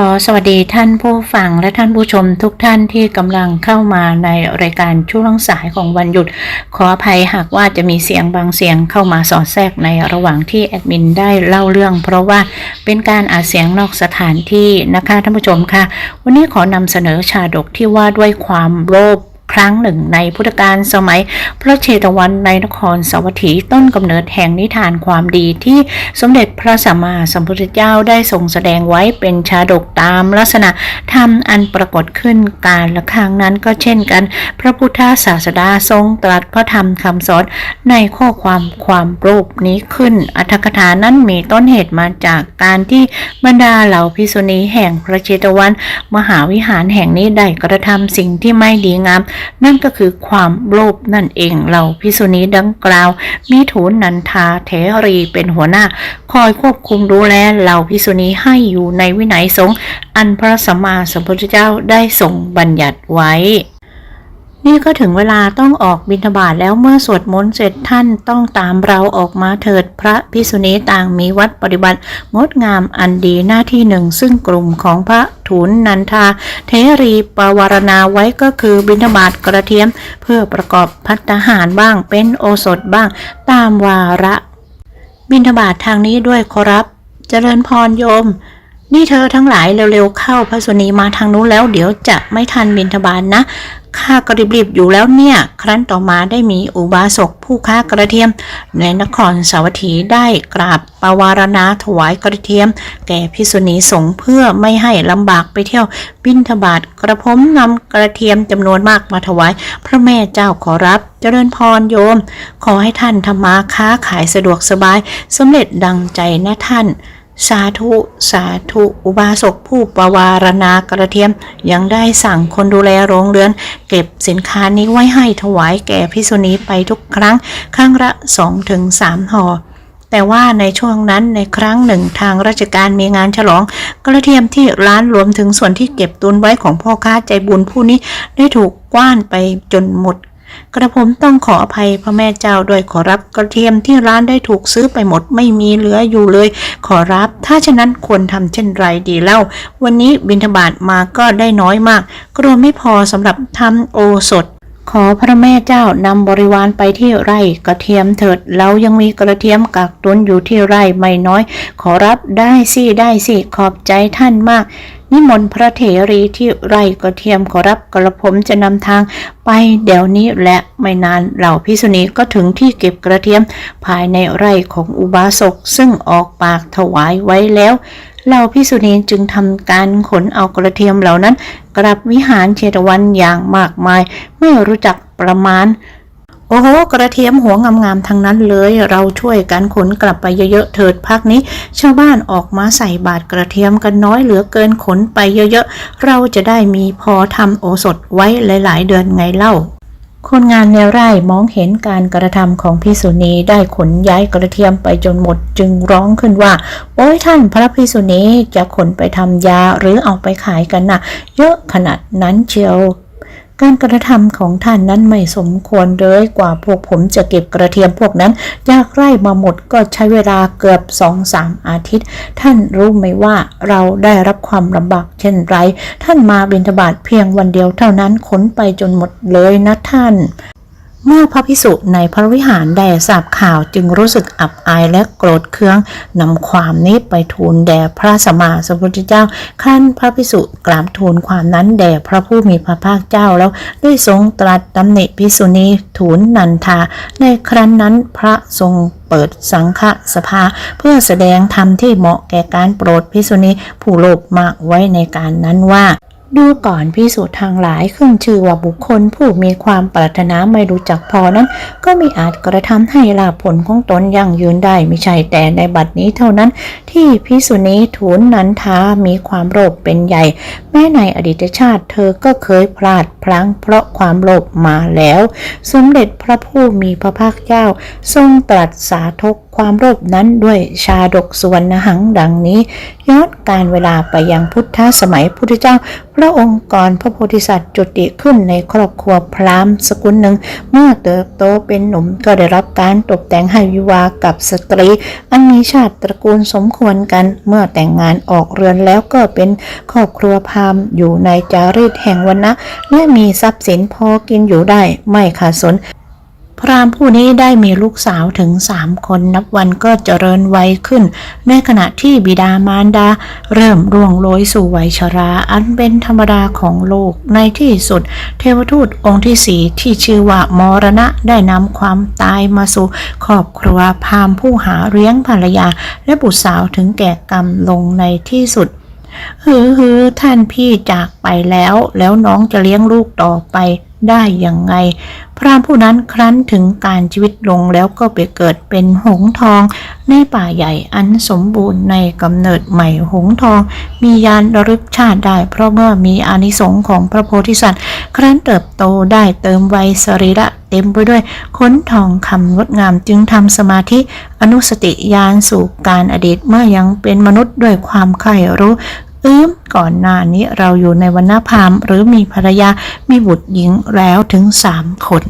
ขอสวัสดีท่านผู้ฟังและท่านผู้ชมทุกท่านที่กำลังเข้ามาในรายการช่วงสายของวันหยุด ขออภัยหากว่าจะมีเสียงบางเสียงเข้ามาสอดแทรกในระหว่างที่แอดมินได้เล่าเรื่อง เพราะว่าเป็นการอาเสียงนอกสถานที่นะคะท่านผู้ชมค่ะวันนี้ขอนำเสนอชาดกที่ว่าด้วยความโลภ ครั้งหนึ่งในพุทธกาลสมัย พระเชตวันในนครสวัสถีต้นกำเนิดแห่งนิทานความดีที่สมเด็จพระสัมมาสัมพุทธเจ้าได้ทรงแสดงไว้เป็นชาดกตามลักษณะธรรมอันปรากฏขึ้นการละครั้งนั้นก็เช่นกัน พระพุทธศาสดาทรงตรัสพระธรรมคำสอนในข้อความความโลภนี้ขึ้น อัตถกถานั้นมีต้นเหตุมาจากการที่บรรดาเหล่าภิษุณีแห่งพระเชตวัน มหาวิหารแห่งนี้ได้กระทำสิ่งที่ไม่ดีงามนั่นก็คือความโลภนั่นเองเราภิกษุนีดังกล่าว มีถูนนันทาเถรีเป็นหัวหน้า คอยควบคุมดูแลเหล่าภิกษุนีให้อยู่ในวินัยสงฆ์อันพระสัมมาสัมพุทธเจ้าได้ทรงบัญญัติไว้ นี่ก็ถึงเวลาต้องออกบิณฑบาตแล้วเมื่อสวดมนต์เสร็จท่านต้องตามเราออกมาเถิดพระภิกษุณีต่างมีวัดปฏิบัติ งดงามอันดีหน้าที่หนึ่ง ซึ่งกลุ่มของพระถูนนันทา เทรีปวารณาไว้ก็คือบิณฑบาตกระเทียม เพื่อประกอบพัฒหารบ้างเป็นโอสถบ้าง ตามวาระ บิณฑบาตทางนี้ด้วยขอรับ เจริญพรโยม นี่เธอทั้งหลายเร็วๆเข้าพระสุนีมาทางนู้นแล้ว เดี๋ยวจะไม่ทันบิณฑบาตนะข้าก็รีบๆอยู่แล้วเนี่ย ครั้นต่อมาได้มีอุบาสกผู้ค้ากระเทียม ในนครสาวัตถีได้กราบปวารณาถวายกระเทียม แก่พิสุณีสงเพื่อไม่ให้ลำบากไปเที่ยวบิณฑบาตกระผมนำกระเทียมจำนวนมากมาถวาย พระแม่เจ้าขอรับเจริญพรโยม ขอให้ท่านทำมาค้าขายสะดวกสบายสำเร็จดังใจนะท่าน สาธุ สาธุ อุบาสกผู้ปวารณากระเทียม ยังได้สั่งคนดูแลโรงเรือน เก็บสินค้านี้ไว้ให้ถวายแก่พิษุณีไปทุกครั้ง ครั้งละ2-3ถึง3ห่อแต่ว่าในช่วงนั้นในครั้งหนึ่งทางราชการมีงานฉลอง กระเทียมที่ร้านรวมถึงส่วนที่เก็บตุนไว้ของพ่อค้าใจบุญผู้นี้ได้ถูกกว้านไปจนหมด กระผมต้องขออภัยพระแม่เจ้าด้วยขอรับกระเทียมที่ร้านได้ถูกซื้อไปหมดไม่มีเหลืออยู่เลย ขอรับ ถ้าฉะนั้นควรทำเช่นไรดีเล่า วันนี้บิณฑบาตมาก็ได้น้อยมาก กลัวไม่พอสำหรับทำโอสถ ขอพระแม่เจ้านำบริวารไปที่ไร่กระเทียมเถิดแล้วยังมีกระเทียมกักตุนอยู่ที่ไร่ไม่น้อย ขอรับได้สิได้สิขอบใจท่านมาก นิมนต์พระเถรีที่ไร่กระเทียมขอรับกระผมจะนำทางไปเดี๋ยวนี้และไม่นานเหล่าพิษุณีก็ถึงที่เก็บกระเทียมภายในไร่ของอุบาสกซึ่งออกปากถวายไว้แล้ว เหล่าพิษุณีจึงทำการขนเอากระเทียมเหล่านั้น กลับวิหารเชตวันอย่างมากมาย ไม่รู้จักประมาณ โอ้โห กระเทียมหัวงามๆทั้งนั้นเลย เราช่วยกันขนกลับไปเยอะๆเถิดพักนี้ ชาวบ้านออกมาใส่บาตรกระเทียมกันน้อยเหลือเกินขนไปเยอะๆ เราจะได้มีพอทำโอสถไว้หลาย ๆ เดือนไงเล่า คนงานในไร่มองเห็นการกระทำของพิสุณีได้ขนย้ายกระเทียมไปจนหมดจึงร้องขึ้นว่า โอ้ยท่านพระพิสุณีจะขนไปทำยาหรือเอาไปขายกันนะเยอะขนาดนั้นเชียว การกระทำของท่านนั้นไม่สมควรเลยกว่าพวกผมจะเก็บกระเทียมพวกนั้นยากไร่มาหมดก็ใช้เวลาเกือบสองสามอาทิตย์ ท่านรู้ไหมว่าเราได้รับความลำบากเช่นไร ท่านมาบิณฑบาตเพียงวันเดียวเท่านั้นขนไปจนหมดเลยนะท่าน เมื่อพระพิสุในพระวิหารได้ทราบข่าวจึงรู้สึกอับอายและโกรธเคืองนำความนี้ไปทูลแด่พระสัมมาสัมพุทธเจ้าขั้นพระพิสุกราบทูลความนั้นแด่พระผู้มีพระภาคเจ้าแล้วได้ทรงตรัสตำหนิพิสุณีทูลนันทา ในครั้นนั้นพระทรงเปิดสังฆสภาเพื่อแสดงธรรมที่เหมาะแก่การโปรดพิสุณีผู้โลภมากไว้ในการนั้นว่า ดูก่อนพิสูจน์ทางหลายขึ้นชื่อว่าบุคคลผู้มีความปรารถนาไม่รู้จักพอนั้น ก็มีอาจกระทำให้ลาภผลของตนยั่งยืนได้ไม่ใช่แต่ในบัดนี้เท่านั้น ที่พิสุนีทูลนันทามีความโลภเป็นใหญ่ แม้ในอดีตชาติเธอก็เคยพลาดพลั้งเพราะความโลภมาแล้ว สมเด็จพระผู้มีพระภาคเจ้า ทรงตรัสสาธกความโลภนั้นด้วยชาดกสวรรณหังดังนี้ย้อนการเวลาไปยังพุทธสมัยพุทธเจ้าพระองค์กรพระโพธิสัตว์จุติขึ้นในครอบครัวพราหมณ์สกุลหนึ่ง เมื่อเติบโตเป็นหนุ่มก็ได้รับการตกแต่งให้วิวากับสตรี อันมีชาติตระกูลสมควรกัน เมื่อแต่งงานออกเรือนแล้วก็เป็นครอบครัวพราหมณ์อยู่ในจารีตแห่งวันนะและมีทรัพย์สินพอกินอยู่ได้ไม่ขาดสน พราหมณ์ผู้นี้ได้มีลูกสาวถึงสามคนนับวันก็เจริญวัยขึ้น ในขณะที่บิดามารดา เริ่มร่วงโรยสู่วัยชราอันเป็นธรรมดาของโลกในที่สุด เทวทูตองค์ที่สี่ที่ชื่อว่ามรณะได้นำความตายมาสู่ครอบครัวพราหมณ์ผู้หาเลี้ยงภรรยา และบุตรสาวถึงแก่กรรมลงในที่สุดฮือฮือท่านพี่จากไปแล้ว แล้วน้องจะเลี้ยงลูกต่อไป ได้อยังไง พระผู้นั้นครั้นถึงการชีวิตลงแล้วก็ไปเกิดเป็นหงส์ทอง ในป่าใหญ่อันสมบูรณ์ในกำเนิดใหม่หงส์ทอง มียานระลึกชาติได้ เพราะเมื่อมีอานิสงส์ของพระโพธิสัตว์ ครั้นเติบโตได้เติมวัยสรีระเต็มไปด้วยค้นทองคำงดงามจึงทำสมาธิอนุสติญาณสู่การอดีตเมื่อยังเป็นมนุษย์ด้วยความใคร่รู้ อืมก่อนหน้านี้เราอยู่ในวรรณพามหรือมีภรรยามีบุตรหญิงแล้วถึงสามคน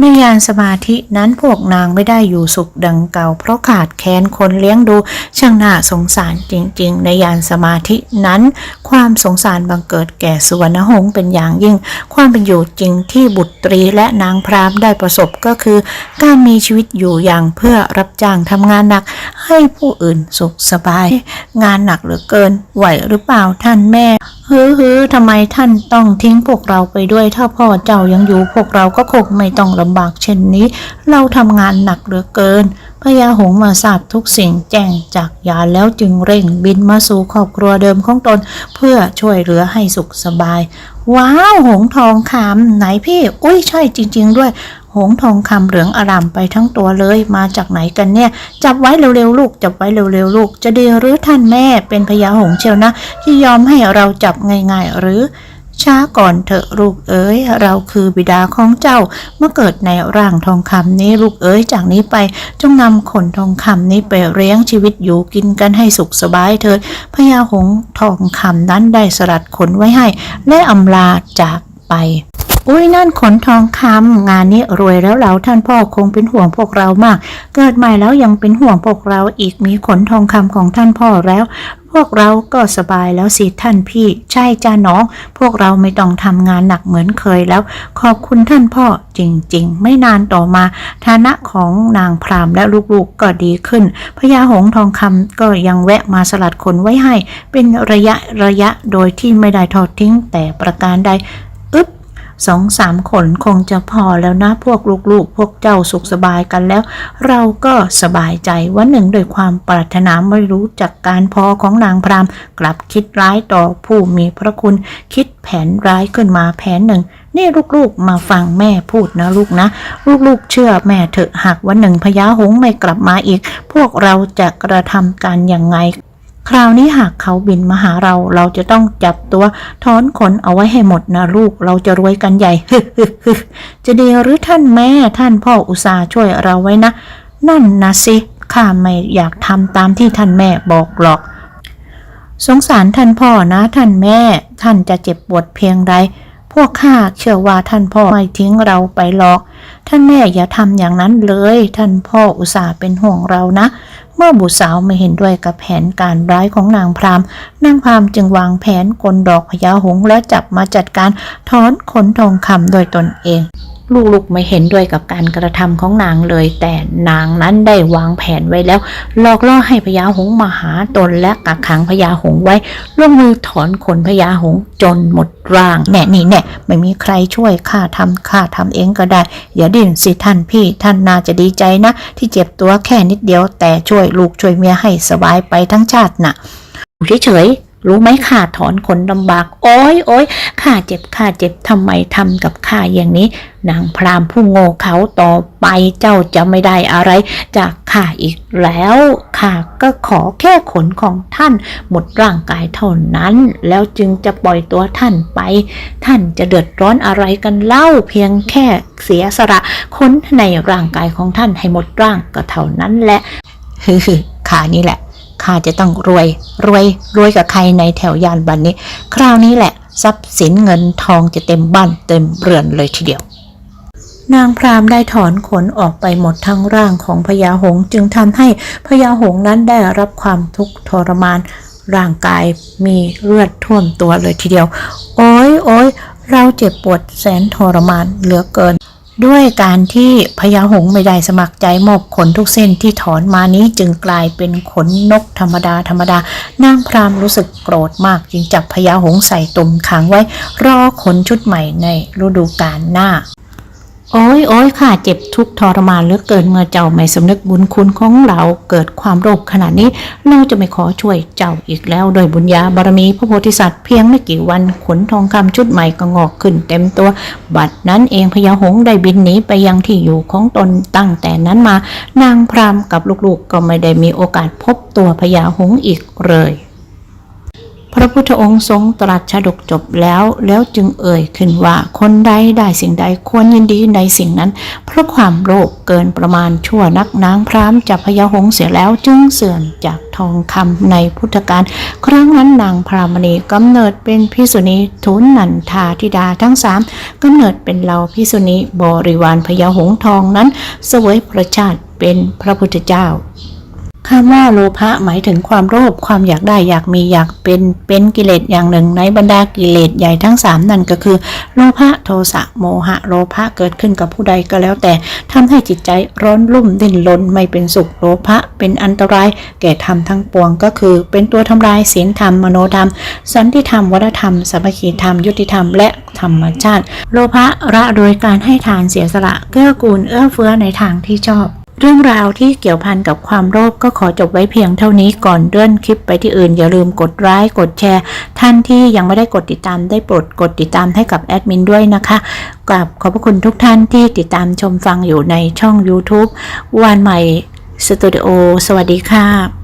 ในยานสมาธินั้นพวกนางไม่ได้อยู่สุขดังเก่า เพราะขาดแคลนคนเลี้ยงดูช่างน่าสงสารจริง ๆ ในยานสมาธินั้น ความสงสารบังเกิดแก่สุวรรณหงส์เป็นอย่างยิ่ง ความเป็นอยู่จริงที่บุตรีและนางพรามได้ประสบก็คือ การมีชีวิตอยู่อย่างเพื่อรับจ้างทำงานหนัก ให้ผู้อื่นสุขสบาย งานหนักเหลือเกินไหวหรือเปล่าท่านแม่ ฮือฮือทำไมท่านต้องทิ้งพวกเราไปด้วย ถ้าพ่อเจ้ายังอยู่พวกเราก็คงไม่ต้องลำบากเช่นนี้ เราทำงานหนักเหลือเกินพญาหงมาทราบทุกสิ่งแจ้งจากยาแล้วจึงเร่งบินมาสู่ครอบครัวเดิมของตน เพื่อช่วยเหลือให้สุขสบาย ว้าว หงทองคำไหนพี่ อุ้ยใช่จริง ๆ ด้วย หงทองคำเหลืองอารามไปทั้งตัวเลยมาจากไหนกันเนี่ย จับไว้เร็วๆลูก จับไว้เร็วๆลูก จะดีหรือท่านแม่เป็นพญาหงเชียวนะ ที่ยอมให้เราจับง่ายๆหรือช้าก่อนเถอะลูกเอ๋ย เราคือบิดาของเจ้า เมื่อเกิดในร่างทองคำนี้ลูกเอ๋ยจากนี้ไป จงนำขนทองคำนี้ไปเลี้ยงชีวิตอยู่กินกันให้สุขสบายเถิดพญาหงทองคำนั้นได้สลัดขนไว้ให้ และอำลาจากไป อุ้ยนั่นขนทองคำงานนี้รวยแล้วเราท่านพ่อคงเป็นห่วงพวกเรามาก เกิดใหม่แล้วยังเป็นห่วงพวกเราอีกมีขนทองคำของท่านพ่อแล้ว พวกเราก็สบายแล้วสิท่านพี่ ใช่จ้าน้อง พวกเราไม่ต้องทำงานหนักเหมือนเคยแล้ว ขอบคุณท่านพ่อจริง ๆ ไม่นานต่อมา ฐานะของนางพรามและลูกๆก็ดีขึ้นพญาหงส์ทองคำก็ยังแวะมาสลัดขนไว้ให้ เป็นระยะระยะโดยที่ไม่ได้ทอดทิ้งแต่ประการใด สองสามคนคงจะพอแล้วนะพวกลูกๆ พวกเจ้าสุขสบายกันแล้ว เราก็สบายใจวันหนึ่งโดยความปรารถนาไม่รู้จักการพอของนางพรามกลับคิดร้ายต่อผู้มีพระคุณคิดแผนร้ายขึ้นมาแผนหนึ่งนี่ลูกๆมาฟังแม่พูดนะลูกนะ ลูกๆเชื่อแม่เถอะหากวันหนึ่งพญาหงไม่กลับมาอีก พวกเราจะกระทำการอย่างไง คราวนี้หากเขาบินมาหาเรา เราจะต้องจับตัวถอนขนเอาไว้ให้หมดนะลูก เราจะรวยกันใหญ่จะดีหรือท่านแม่ท่านพ่ออุตส่าห์ช่วยเราไว้นะ นั่นนะสิ ข้าไม่อยากทำตามที่ท่านแม่บอกหรอก สงสารท่านพ่อนะท่านแม่ ท่านจะเจ็บปวดเพียงใดพวกข้าเชื่อว่าท่านพ่อไม่ทิ้งเราไปหรอก ท่านแม่อย่าทำอย่างนั้นเลย ท่านพ่ออุตส่าห์เป็นห่วงเรานะ เมื่อบุตรสาวไม่เห็นด้วยกับแผนการร้ายของนางพรามนางพรามจึงวางแผนกลดอกพญาหงและจับมาจัดการถอนขนทองคำโดยตนเอง ลูกๆไม่เห็นด้วยกับการกระทำของนางเลย แต่นางนั้นได้วางแผนไว้แล้วหลอกล่อให้พญาหงมาหาตนและกักขังพญาหงไว้ลงมือถอนขนพญาหงจนหมดร่างแน่นี่แน่ไม่มีใครช่วยข้าทำข้าทำเองก็ได้ อย่าดิ้นสิท่านพี่ท่านน่าจะดีใจนะ ที่เจ็บตัวแค่นิดเดียว แต่ช่วยลูกช่วยเมียให้สบายไปทั้งชาติน่ะเฉย รู้ไหมข้าถอนขนลำบาก โอ้ยโอ้ยข้าเจ็บข้าเจ็บทำไมทำกับข้าอย่างนี้ นางพรามผู้โง่เขาต่อไปเจ้าจะไม่ได้อะไร จากข้าอีกแล้วข้าก็ขอแค่ขนของท่าน หมดร่างกายเท่านั้น แล้วจึงจะปล่อยตัวท่านไป ท่านจะเดือดร้อนอะไรกันเล่า เพียงแค่เสียสละค้นในร่างกายของท่านให้หมดร่างก็เท่านั้นแหละฮือข้านี่แหละ ข้าจะต้องรวย รวย รวยกับใครในแถวยานบันนี้ คราวนี้แหละ ทรัพย์สินเงินทองจะเต็มบ้านเต็มเรือนเลยทีเดียวนางพรามได้ถอนขนออกไปหมดทั้งร่างของพญาหงจึงทำให้พญาหงนั้นได้รับความทุกข์ทรมาน ร่างกายมีเลือดท่วมตัวเลยทีเดียว โอ้ยโอ้ยเราเจ็บปวดแสนทรมานเหลือเกิน ด้วยการที่พญาหงไม่ได้สมัครใจมอบขนทุกเส้นที่ถอนมานี้จึงกลายเป็นขนนกธรรมดาธรรมดานางพรามรู้สึกโกรธมากจึงจับพญาหงใส่ตุ่มขังไว้รอขนชุดใหม่ในฤดูกาลหน้า โอ้ยโอ้ยข้าเจ็บทุกทรมานเหลือเกินเมื่อเจ้าไม่สำนึกบุญคุณของเราเกิดความโลภขนาดนี้ เราจะไม่ขอช่วยเจ้าอีกแล้ว โดยบุญญาบารมีพระโพธิสัตว์เพียงไม่กี่วันขนทองคำชุดใหม่ก็งอกขึ้นเต็มตัว บัดนั้นเองพญาหงส์ได้บินหนีไปยังที่อยู่ของตนตั้งแต่นั้นมา นางพรามกับลูกๆก็ไม่ได้มีโอกาสพบตัวพญาหงส์อีกเลย พระพุทธองค์ทรงตรัสชาดกจบแล้ว แล้วจึงเอ่ยขึ้นว่าคนใดได้สิ่งใดควรยินดีในสิ่งนั้น เพราะความโลภเกินประมาณชั่วนักนางพรามจับพญาหงเสียแล้วจึงเสื่อมจากทองคำในพุทธกาลครั้งนั้นนางพรามณีกำเนิดเป็นพิสุณีทุนนันทาธิดาทั้งสามกำเนิดเป็นเหล่าพิสุณีบริวารพญาหงทองนั้น เสวยประชาติเป็นพระพุทธเจ้า คำว่าโลภะหมายถึงความโลภความอยากได้อยากมีอยากเป็นเป็นกิเลสอย่างหนึ่ง ในบรรดากิเลสใหญ่ทั้งสามนั่นก็คือ โลภะโทสะโมหะ โลภะเกิดขึ้นกับผู้ใดก็แล้วแต่ทำให้จิตใจร้อนรุ่มดิ้นรนไม่เป็นสุขโลภะเป็นอันตรายแก่ธรรมทั้งปวงก็คือ เป็นตัวทำลายศีลธรรมมโนธรรม สันติธรรมวัฒธรรมสามัคคีธรรม ยุติธรรมและธรรมชาติ โลภะละโดยการให้ทานเสียสละเกื้อกูลเอื้อเฟื้อในทางที่ชอบ เรื่องราวที่เกี่ยวพันกับความโลภก็ขอจบไว้เพียงเท่านี้ก่อนเลื่อนคลิปไปที่อื่น อย่าลืมกดไลค์กดแชร์ ท่านที่ยังไม่ได้กดติดตามได้โปรดกดติดตามให้กับแอดมินด้วยนะคะกับขอบพระคุณทุกท่านที่ติดตามชมฟังอยู่ในช่อง YouTube วันใหม่สตูดิโอสวัสดีค่ะ